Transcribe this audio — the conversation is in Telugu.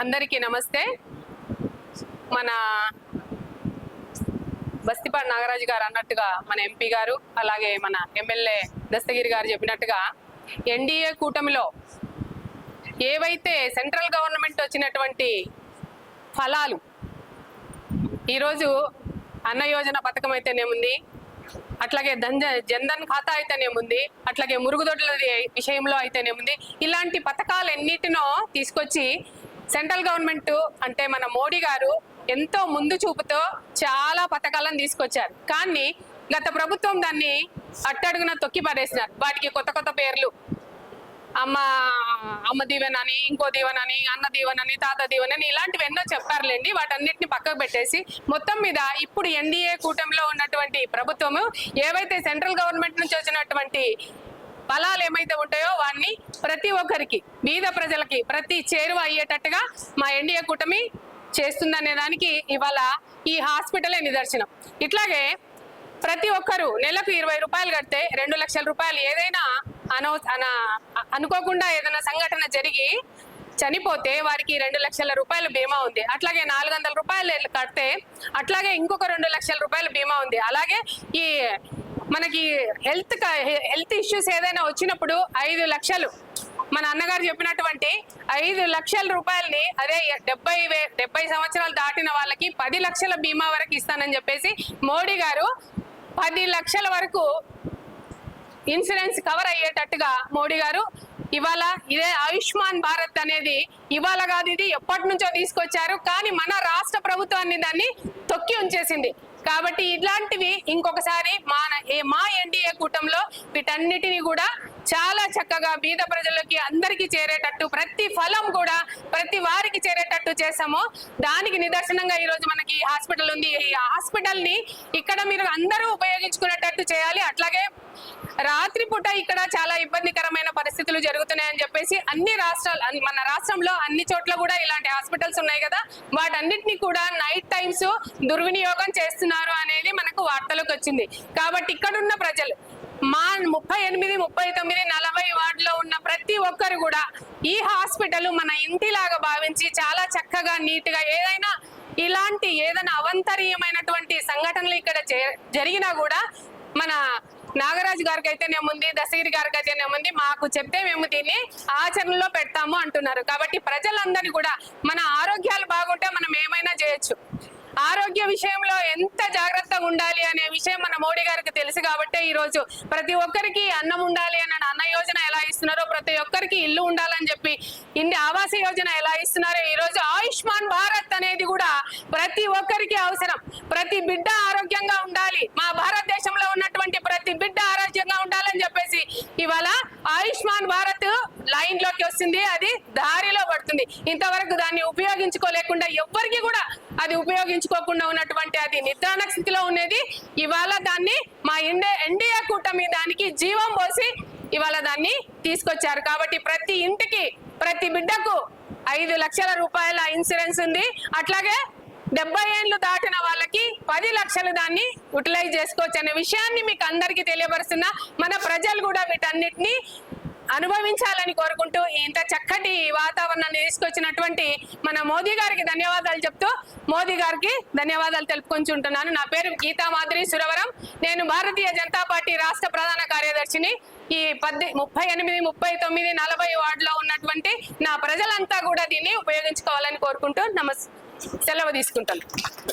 అందరికీ నమస్తే. మన బస్తిపాడు నాగరాజు గారు అన్నట్టుగా మన ఎంపీ గారు అలాగే మన ఎమ్మెల్యే దస్తగిరి గారు చెప్పినట్టుగా ఎన్డీఏ కూటమిలో ఏవైతే సెంట్రల్ గవర్నమెంట్ వచ్చినటువంటి ఫలాలు ఈరోజు అన్న యోజన పథకం అయితేనేముంది అట్లాగే ధన్ జన్ధన్ ఖాతా అయితేనేముంది అట్లాగే మురుగుదొడ్ల విషయంలో అయితేనేముంది ఇలాంటి పథకాలు ఎన్నిటినో తీసుకొచ్చి సెంట్రల్ గవర్నమెంట్ అంటే మన మోడీ గారు ఎంతో ముందు చూపుతో చాలా పథకాలను తీసుకొచ్చారు. కానీ గత ప్రభుత్వం దాన్ని అట్టడుగున తొక్కి పడేసినారు వాటికి కొత్త కొత్త పేర్లు. అమ్మ అమ్మ దీవెన అని ఇంకో దీవెన అని అన్న దీవెన అని తాత దీవెన అని ఇలాంటివి ఎన్నో చెప్పారులేండి. వాటన్నిటిని పక్కకు పెట్టేసి మొత్తం మీద ఇప్పుడు ఎన్డీఏ కూటమిలో ఉన్నటువంటి ప్రభుత్వము ఏవైతే సెంట్రల్ గవర్నమెంట్ నుంచి వచ్చినటువంటి ఫలాలు ఏమైతే ఉంటాయో వాన్ని ప్రతి ఒక్కరికి బీద ప్రజలకి ప్రతి చేరువ అయ్యేటట్టుగా మా ఎన్డీఏ కూటమి చేస్తుందనే దానికి ఇవాళ ఈ హాస్పిటలే నిదర్శనం. ఇట్లాగే ప్రతి ఒక్కరు నెలకు ఇరవై రూపాయలు కడితే రెండు లక్షల రూపాయలు ఏదైనా అనౌ అన అనుకోకుండా ఏదైనా సంఘటన జరిగి చనిపోతే వారికి రెండు లక్షల రూపాయల బీమా ఉంది. అట్లాగే నాలుగు వందల రూపాయలు కడితే అట్లాగే ఇంకొక రెండు లక్షల రూపాయల బీమా ఉంది. అలాగే ఈ మనకి హెల్త్ హెల్త్ ఇష్యూస్ ఏదైనా వచ్చినప్పుడు ఐదు లక్షలు. మన అన్నగారు చెప్పినటువంటి ఐదు లక్షల రూపాయలని అదే డెబ్బై డెబ్బై సంవత్సరాలు దాటిన వాళ్ళకి పది లక్షల బీమా వరకు ఇస్తానని చెప్పేసి మోడీ గారు పది లక్షల వరకు ఇన్సూరెన్స్ కవర్ అయ్యేటట్టుగా మోడీ గారు ఇవాళ ఇదే ఆయుష్మాన్ భారత్ అనేది ఇవాళ కాదు ఇది ఎప్పటి నుంచో తీసుకొచ్చారు. కానీ మన రాష్ట్ర ప్రభుత్వాన్ని దాన్ని తొక్కి ఉంచేసింది. కాబట్టి ఇలాంటివి ఇంకొకసారి మా మా ఎన్డీఏ కూటంలో వీటన్నిటిని కూడా చాలా చక్కగా బీద ప్రజలకి అందరికీ చేరేటట్టు ప్రతి ఫలం కూడా ప్రతి వారికి చేరేటట్టు చేసాము దానికి నిదర్శనంగా ఈరోజు మనకి హాస్పిటల్ ఉంది. ఈ హాస్పిటల్ని ఇక్కడ మీరు అందరూ ఉపయోగించుకునేటట్టు చేయాలి. అట్లాగే రాత్రిపూట ఇక్కడ చాలా ఇబ్బందికరమైన పరిస్థితులు జరుగుతున్నాయని చెప్పేసి అన్ని రాష్ట్రాలు మన రాష్ట్రంలో అన్ని చోట్ల కూడా ఇలాంటి హాస్పిటల్స్ ఉన్నాయి కదా. వాటన్నిటిని కూడా నైట్ టైమ్స్ దుర్వినియోగం చేస్తున్నారు అనేది మనకు వార్తలకు వచ్చింది. కాబట్టి ఇక్కడ ఉన్న ప్రజలు మా ముప్పై ఎనిమిది ముప్పై తొమ్మిది నలభై వార్డులో ఉన్న ప్రతి ఒక్కరు కూడా ఈ హాస్పిటల్ మన ఇంటిలాగా భావించి చాలా చక్కగా నీట్గా ఏదైనా ఇలాంటి ఏదైనా అవంతరీయమైనటువంటి సంఘటనలు ఇక్కడ జ- జరిగినా కూడా మన నాగరాజు గారికి అయితేనేముంది దశగిరి గారికి అయితేనేముంది మాకు చెప్తే మేము దీన్ని ఆచరణలో పెడతాము అంటున్నారు. కాబట్టి ప్రజలందరినీ కూడా మన ఆరోగ్యాలు బాగుంటే మనం ఏమైనా చేయొచ్చు. ఆరోగ్య విషయంలో ఎంత జాగ్రత్తగా ఉండాలి అనే విషయం మన మోడీ గారికి తెలుసు కాబట్టి ఈ రోజు ప్రతి ఒక్కరికి అన్నం ఉండాలి అని అన్న యోజన ఎలా ఇస్తున్నారో ప్రతి ఒక్కరికి ఇల్లు ఉండాలని చెప్పి ఇన్ని ఆవాస యోజన ఎలా ఇస్తున్నారో ఈ రోజు ఆయుష్మాన్ భారత్ అనేది కూడా ప్రతి ఒక్కరికి అవసరం. ప్రతి బిడ్డ ఆరోగ్యంగా ఉండాలి. మా భారత్ ప్రతి బిడ్డ ఆరోగ్యంగా ఉండాలని చెప్పేసి ఇవాళ ఆయుష్మాన్ భారత్ లైన్లోకి వస్తుంది. అది దారిలో పడుతుంది. ఇంతవరకు దాన్ని ఉపయోగించుకోలేకుండా ఎవ్వరికి కూడా అది ఉపయోగించుకోకుండా ఉన్నటువంటి అది నిద్రాణ స్థితిలో ఉన్నది. ఇవాళ దాన్ని మా ఇండియా ఎన్డీఏ కూటమి దానికి జీవం పోసి ఇవాళ దాన్ని తీసుకొచ్చారు. కాబట్టి ప్రతి ఇంటికి ప్రతి బిడ్డకు ఐదు లక్షల రూపాయల ఇన్సూరెన్స్ ఉంది. అట్లాగే డెబ్బై ఏళ్ళు దాటిన వాళ్ళకి పది లక్షలు దాన్ని యూటిలైజ్ చేసుకోవచ్చు అనే విషయాన్ని మీకు అందరికీ తెలియపరుస్తున్నా మన ప్రజలు కూడా వీటన్నిటిని అనుభవించాలని కోరుకుంటూ ఇంత చక్కటి వాతావరణాన్ని తీసుకొచ్చినటువంటి మన మోదీ గారికి ధన్యవాదాలు చెప్తూ మోదీ గారికి ధన్యవాదాలు తెలుపుకుంటుంటున్నాను నా పేరు గీతా మాధురి సురవరం. నేను భారతీయ జనతా పార్టీ రాష్ట్ర ప్రధాన కార్యదర్శిని. ఈ పద్దె ముప్పై ఎనిమిది ముప్పై తొమ్మిది నలభై ప్రజలంతా కూడా దీన్ని ఉపయోగించుకోవాలని కోరుకుంటూ నమస్ సెలవు తీసుకుంటాను